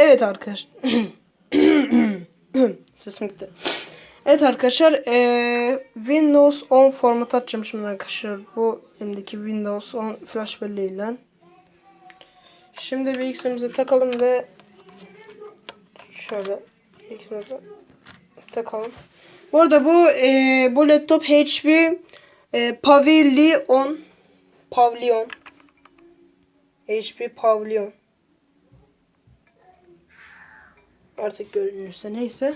Evet arkadaşlar. Sesim gitti. Evet arkadaşlar eee, Windows 10 format açacağım şimdi arkadaşlar. Bu elimdeki Windows 10 flash belleğiyle. Şimdi bilgisayarımıza takalım ve şöyle bilgisayarımıza takalım. Bu arada bu eee, bu laptop HP eee Pavilion Pavilion HP Pavilion artık görünürse neyse.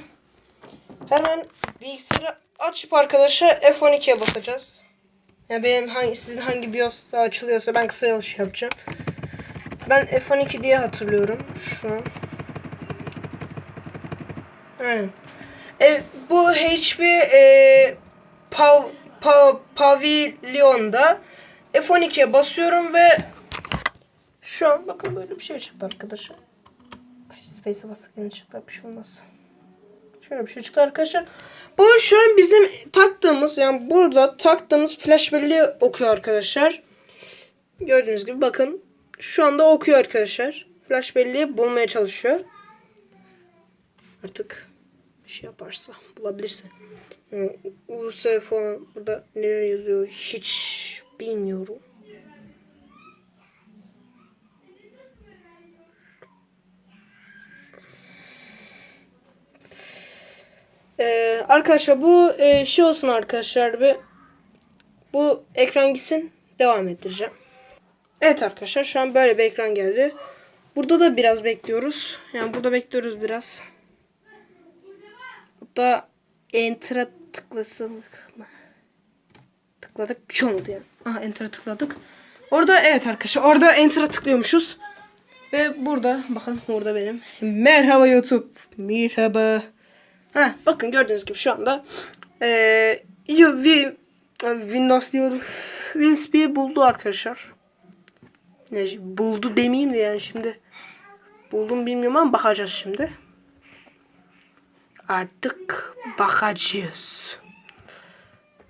Hemen bilgisayarı açıp arkadaşlar F12'ye basacağız. Yani benim hangi sizin hangi BIOS'ta açılıyorsa ben kısa yazış yapacağım. Ben F12 diye hatırlıyorum şu an. Aynen. E, bu HP e, Pav, Pav, Pavilion'da F12'ye basıyorum ve şu an bakın böyle bir şey çıktı arkadaşlar. Space'e bastık çıktı bir şey olmaz. Şöyle bir şey çıktı arkadaşlar. Bu şu an bizim taktığımız yani burada taktığımız flash belleği okuyor arkadaşlar. Gördüğünüz gibi bakın şu anda okuyor arkadaşlar. Flash belleği bulmaya çalışıyor. Artık bir şey yaparsa bulabilirse. Yani US falan burada nereye yazıyor hiç bilmiyorum. Ee, arkadaşlar bu e, şey olsun arkadaşlar bir bu ekran gitsin devam ettireceğim. Evet arkadaşlar şu an böyle bir ekran geldi. Burada da biraz bekliyoruz. Yani burada bekliyoruz biraz. Hatta enter'a tıklasılık mı? Tıkladık bir şey olmadı yani. Aha enter'a tıkladık. Orada evet arkadaşlar orada enter'a tıklıyormuşuz. Ve burada bakın burada benim. Merhaba YouTube. Merhaba. Ha bakın gördüğünüz gibi şu anda vi- Windows diyorum. WinSP'yi buldu arkadaşlar. Ne buldu demeyeyim de yani şimdi buldum bilmiyorum ama bakacağız şimdi. Artık bakacağız.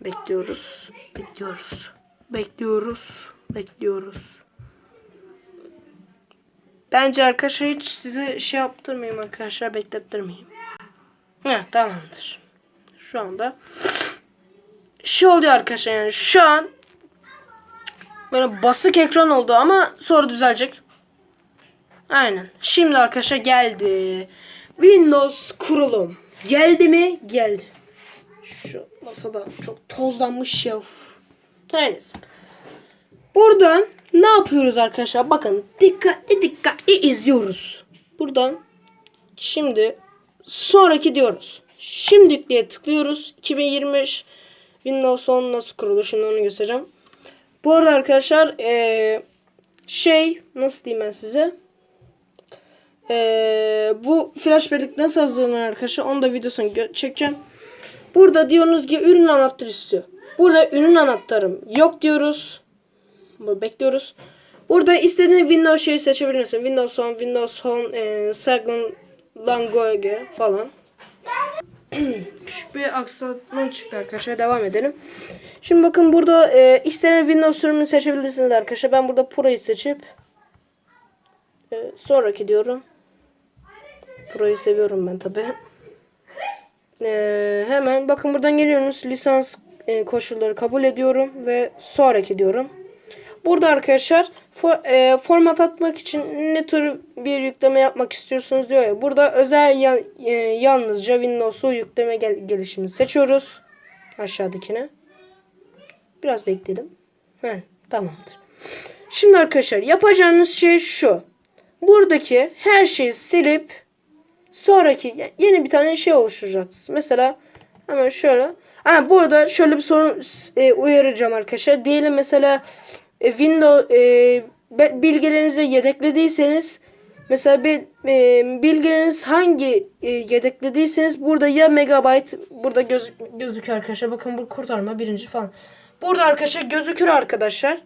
Bekliyoruz. Bekliyoruz. Bekliyoruz. Bekliyoruz. Bence arkadaşlar hiç size şey yaptırmayayım arkadaşlar beklettirmeyeyim. Heh, tamamdır. Şu anda şey oluyor arkadaşlar yani şu an böyle basık ekran oldu ama sonra düzelecek. Aynen. Şimdi arkadaşlar geldi. Windows kurulum. Geldi mi? Geldi. Şu masada çok tozlanmış ya. Her neyse. Buradan ne yapıyoruz arkadaşlar? Bakın dikkatli dikkatli izliyoruz. Buradan şimdi sonraki diyoruz. Şimdi diye tıklıyoruz. 2025 Windows 10 nasıl kurulur? Şimdi onu göstereceğim. Bu arada arkadaşlar eee, şey nasıl diyeyim ben size? Eee, bu flash bellek nasıl hazırlanır arkadaşlar? Onu da videosunu çekeceğim. Burada diyorsunuz ki ürün anahtarı istiyor. Burada ürün anahtarım yok diyoruz. Bunu bekliyoruz. Burada istediğiniz Windows şeyi seçebilirsin. Windows 10, Windows 10, e, Second Language falan. Küçük bir aksatma çıktı arkadaşlar. Devam edelim. Şimdi bakın burada e, istenen Windows sürümünü seçebilirsiniz arkadaşlar. Ben burada Pro'yu seçip e, sonraki diyorum. Pro'yu seviyorum ben tabi. E, hemen bakın buradan geliyorsunuz. Lisans e, koşulları kabul ediyorum ve sonraki diyorum. Burada arkadaşlar for, e, format atmak için ne tür bir yükleme yapmak istiyorsunuz diyor ya. Burada özel ya- e, yalnızca Windows'u yükleme gel- gelişimini seçiyoruz. Aşağıdakine. Biraz bekledim. He, tamamdır. Şimdi arkadaşlar yapacağınız şey şu. Buradaki her şeyi silip sonraki yeni bir tane şey oluşturacaksınız. Mesela hemen şöyle. Ha, bu arada şöyle bir sorun e, uyaracağım arkadaşlar. Diyelim mesela e, Windows e, bilgilerinizi yedeklediyseniz mesela bir e, bilgileriniz hangi e, yedeklediyseniz burada ya megabyte burada gözük gözüküyor arkadaşlar. Bakın bu kurtarma birinci falan. Burada arkadaşlar gözükür arkadaşlar.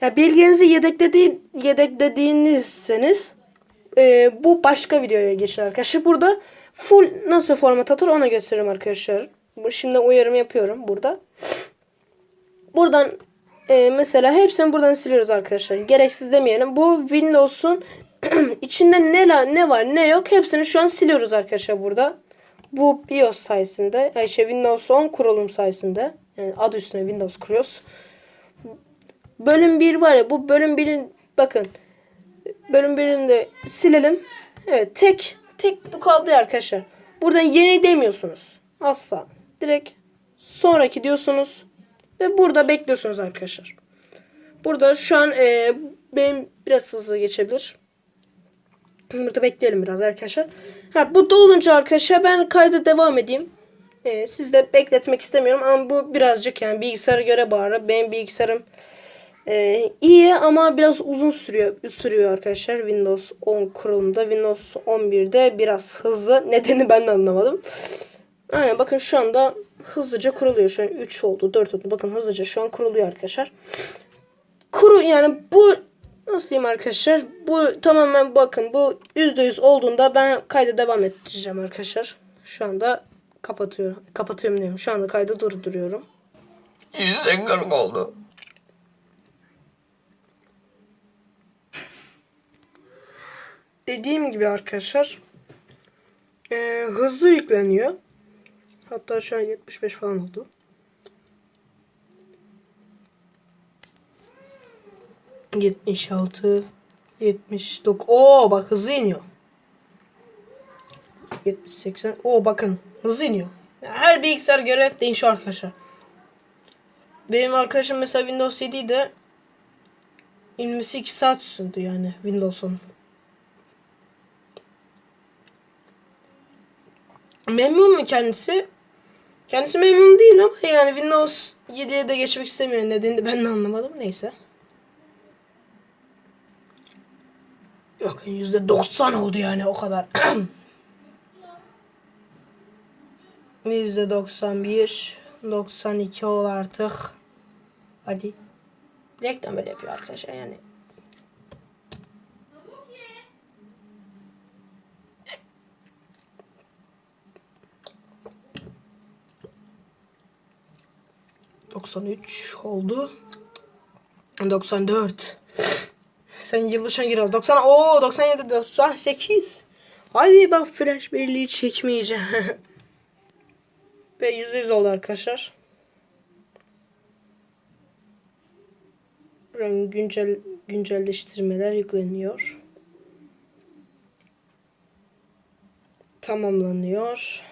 Ya bilgilerinizi yedekledi yedeklediğinizseniz e, bu başka videoya geçer arkadaşlar. Burada full nasıl format atır ona gösteririm arkadaşlar. Şimdi uyarım yapıyorum burada. Buradan e, mesela hepsini buradan siliyoruz arkadaşlar. Gereksiz demeyelim. Bu Windows'un içinde ne, la- ne var ne yok hepsini şu an siliyoruz arkadaşlar burada. Bu BIOS sayesinde, yani şey Windows 10 kurulum sayesinde. Yani adı üstüne Windows kuruyoruz. Bölüm 1 var ya bu bölüm 1'in bakın. Bölüm 1'ini de silelim. Evet tek tek bu kaldı arkadaşlar. Buradan yeni demiyorsunuz. Asla. Direkt sonraki diyorsunuz. Ve burada bekliyorsunuz arkadaşlar. Burada şu an e, benim biraz hızlı geçebilir. Burada bekleyelim biraz arkadaşlar. Ha, bu dolunca arkadaşlar ben kayda devam edeyim. E, siz de bekletmek istemiyorum ama bu birazcık yani bilgisayara göre bağırır. Benim bilgisayarım e, iyi ama biraz uzun sürüyor sürüyor arkadaşlar. Windows 10 kurulumda. Windows 11'de biraz hızlı. Nedeni ben de anlamadım. Aynen bakın şu anda hızlıca kuruluyor. Şu an 3 oldu 4 oldu. Bakın hızlıca şu an kuruluyor arkadaşlar. Kuru yani bu nasıl diyeyim arkadaşlar? Bu tamamen bakın bu %100 olduğunda ben kayda devam edeceğim arkadaşlar. Şu anda kapatıyorum. Kapatıyorum diyorum. Şu anda kaydı durduruyorum. Yüzde kırk oldu. Dediğim gibi arkadaşlar eee, hızlı yükleniyor. Hatta şu an 75 falan oldu. Yetmiş altı, yetmiş dokuz. Oo bak hızlı iniyor. 70 80. Oo bakın hızlı iniyor. Her bilgisayar göre değişiyor arkadaşlar. Benim arkadaşım mesela Windows 7 de inmesi 2 saat sürdü yani Windows'un. Memnun mu kendisi? Kendisi memnun değil ama yani Windows 7'ye de geçmek istemiyor. Nedenini ben de anlamadım. Neyse. Bakın %90 oldu yani o kadar. %91 92 ol artık. Hadi. Reklam böyle yapıyor arkadaşlar yani. ...93 oldu. 94. Sen yılbaşına gir al. 90. Oo 97 98. Hadi bak flash birliği çekmeyeceğim. Ve %100 oldu arkadaşlar. Buranın güncel güncelleştirmeler yükleniyor. Tamamlanıyor.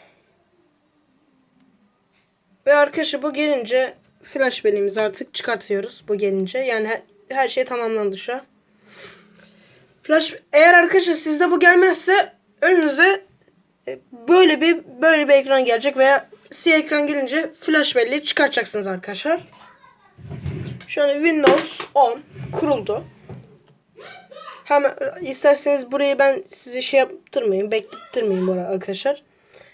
Ve arkadaşlar bu gelince flash belimizi artık çıkartıyoruz bu gelince. Yani her, her şey tamamlandı şu an. Flash eğer arkadaşlar sizde bu gelmezse önünüze e, böyle bir böyle bir ekran gelecek veya siyah ekran gelince flash belleği çıkartacaksınız arkadaşlar. Şu Windows 10 kuruldu. Hemen isterseniz burayı ben size şey yaptırmayayım, beklettirmeyeyim arkadaşlar.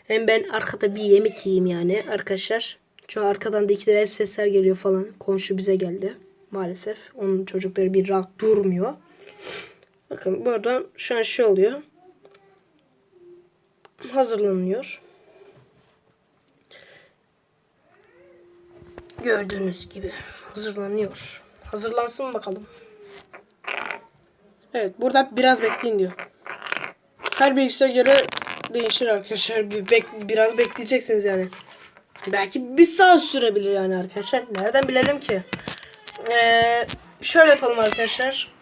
Hem ben arkada bir yemek yiyeyim yani arkadaşlar. Çünkü arkadan da iki lira sesler geliyor falan. Komşu bize geldi maalesef. Onun çocukları bir rahat durmuyor. Bakın burada şu an şey oluyor. Hazırlanıyor. Gördüğünüz gibi hazırlanıyor. Hazırlansın bakalım. Evet burada biraz bekleyin diyor. Her bilgisayara göre değişir arkadaşlar. Bir bek biraz bekleyeceksiniz yani. Belki bir saat sürebilir yani arkadaşlar. Nereden bilelim ki? Ee, şöyle yapalım arkadaşlar.